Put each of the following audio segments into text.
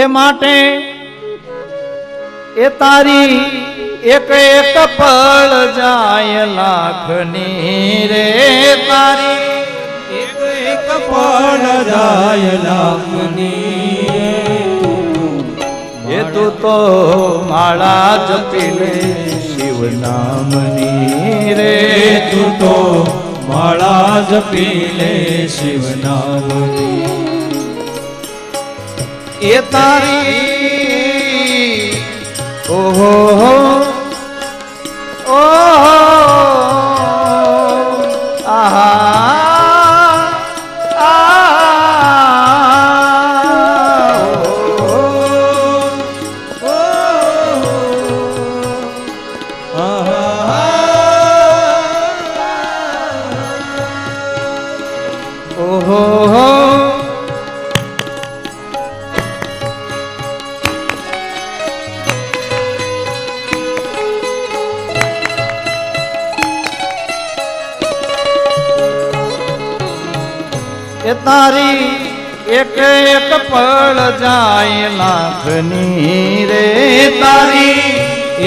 એ માટે એ તારી એક એક પળ જાય લાખની રે તારી એક એક પળ જાય લાખની એ તું તો માળા જપી લે શિવ નામની રે. તું તો માળા જપી લે શિવ નામની એ તારી ઓહો એ તારી એક એક પળ જાય લાખની રે તારી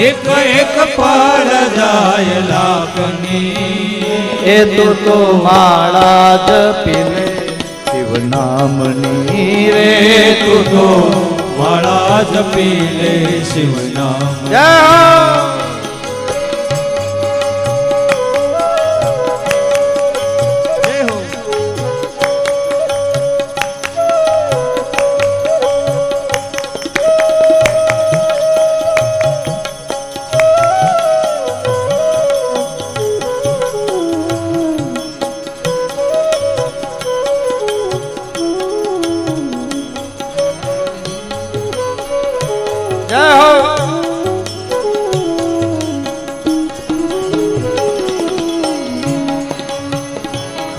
એક એક પળ જાય લાખની. એ તું તો માળા જ પીલે શિવ નામની રે તું તો માળા જ પીલે શિવ નામ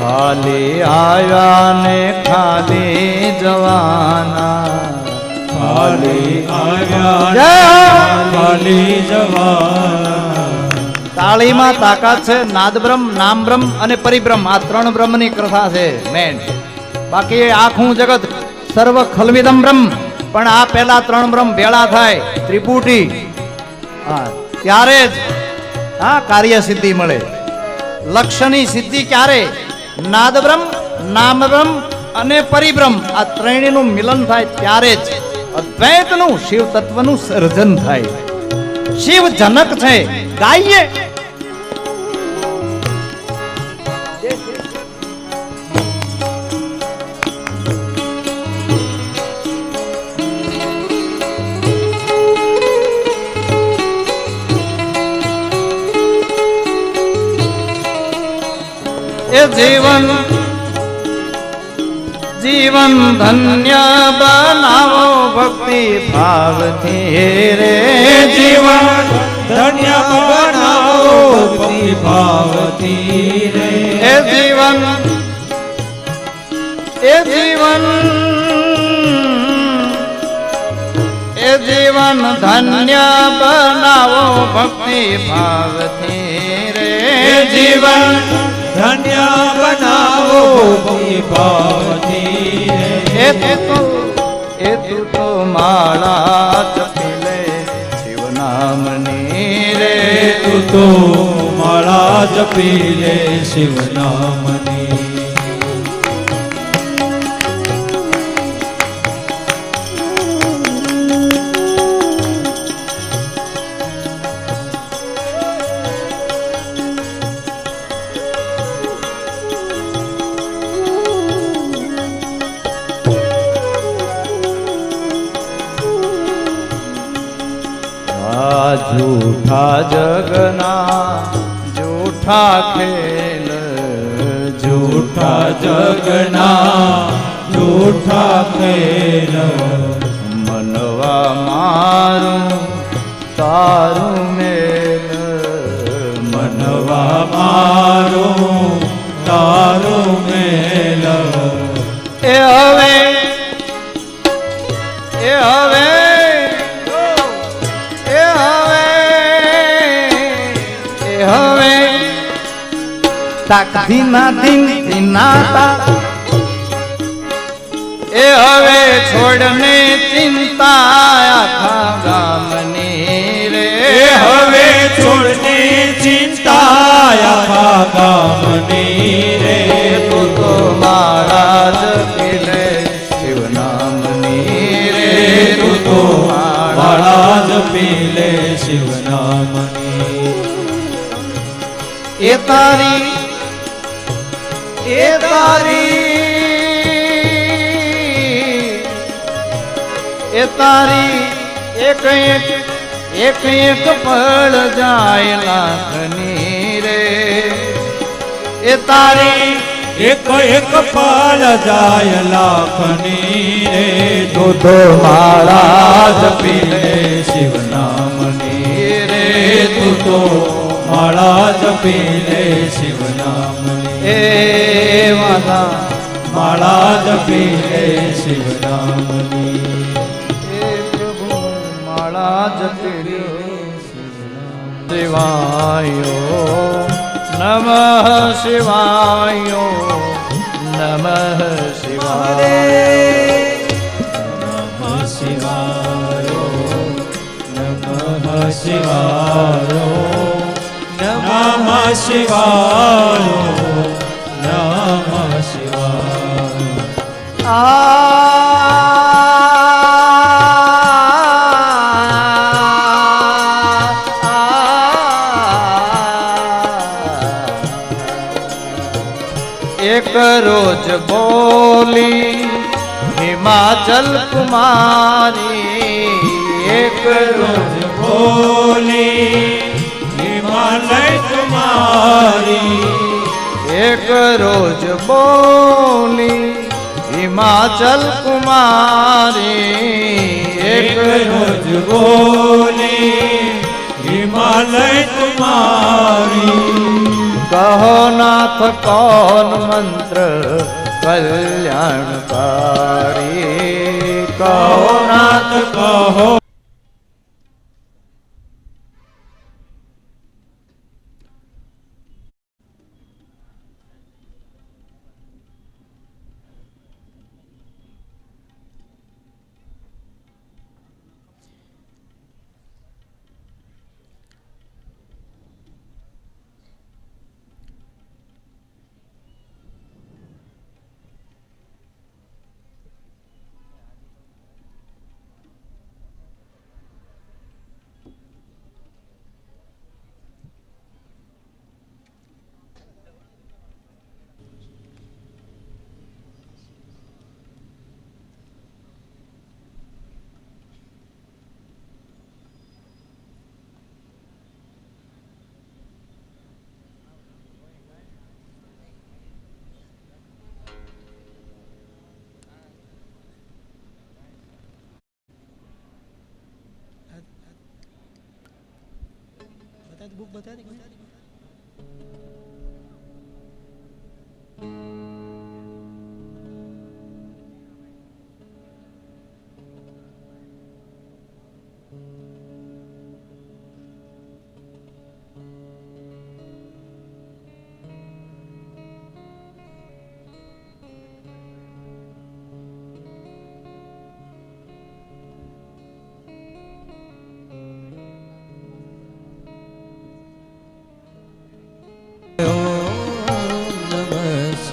ખાલી આવ્યા ને ખાલી જવાના. ખાલી આવ્યા ખાલી જવાના. તાળીમાં તાકાત છે નાદબ્રહ્મ નામબ્રહ્મ અને પરિબ્રહ્મ. આ ત્રણ બ્રહ્મની કથા છે મેન બાકી આખું જગત સર્વ ખલવિદમ બ્રહ્મ. પણ આ પહેલા ત્રણ બ્રહ્મ ભેળા થાય ત્રિપુટી. હા ત્યારે જ હા કાર્ય સિદ્ધિ મળે. લક્ષ્યની સિદ્ધિ ક્યારે? નાદબ્રહ્મ, નામબ્રહ્મ અને પરિબ્રહ્મ. આ ત્રણેયનું મિલન થાય ત્યારે જ. અદ્વૈતનું શિવ તત્વનું સર્જન થાય. શિવ જનક છે. ગાઈએ એ જીવન જીવન ધન્ય બનાવો ભક્તિ ભાવથી રે જીવન, ધન્ય બનાવો ભક્તિ ભાવથી રે. એ જીવન એ જીવન એ જીવન ધન્ય બનાવો ભક્તિ ભાવથી રે જીવન ધન્ય બનાવો ભાવથી. એ તું એ તું માળા જપી લે શિવ નામની રે તું તો માળા જપી લે શિવ નામની જૂઠા જગના જૂઠા ખેલ જૂઠા જગના જૂઠા ખેલ. મનવા મારું તારું મેલ. મનવા મારું તાક ધીના ધીન ધીના તા એ હવે છોડને ચિંતા આખા ગામને રે. એ હવે છોડને ચિંતા આખા ગામને રે. તું તો મારા જ પીલે શિવ નામની રે. તું તો મારા જ પીલે શિવ નામની. એ તારી તારી એક એક એક એક પળ જાય લાખની રે એ તારી એક એક પાલ જાય લાખની રે તું તો મારા જ પીલે શિવ નામની રે તું તો માળા જ પીલે શિવ નામની એ વાલા માળા જ પીલે શિવ નામની શિવાયો નમઃ શિવાયો નમઃ શિવાય નમઃ શિવાયો નમઃ શિવાયો નમઃ શિવાયો નમઃ શિવાય એક રોજ બોલી, હિમાચલ કુમારી, એક રોજ બોલી, હિમાલય કુમારી, એક રોજ બોલી, હિમાચલ કુમારી, એક રોજ બોલી, હિમાલય કુમારી. કહો નાથ કોન મંત્ર કલ્યાણકારી? કહો નાથ નાથ बता નમઃ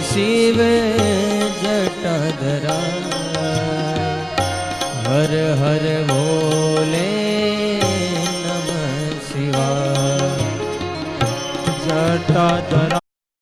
શિવ જટધરા. હર હર ભોલે નમ શિવા જટાધરા.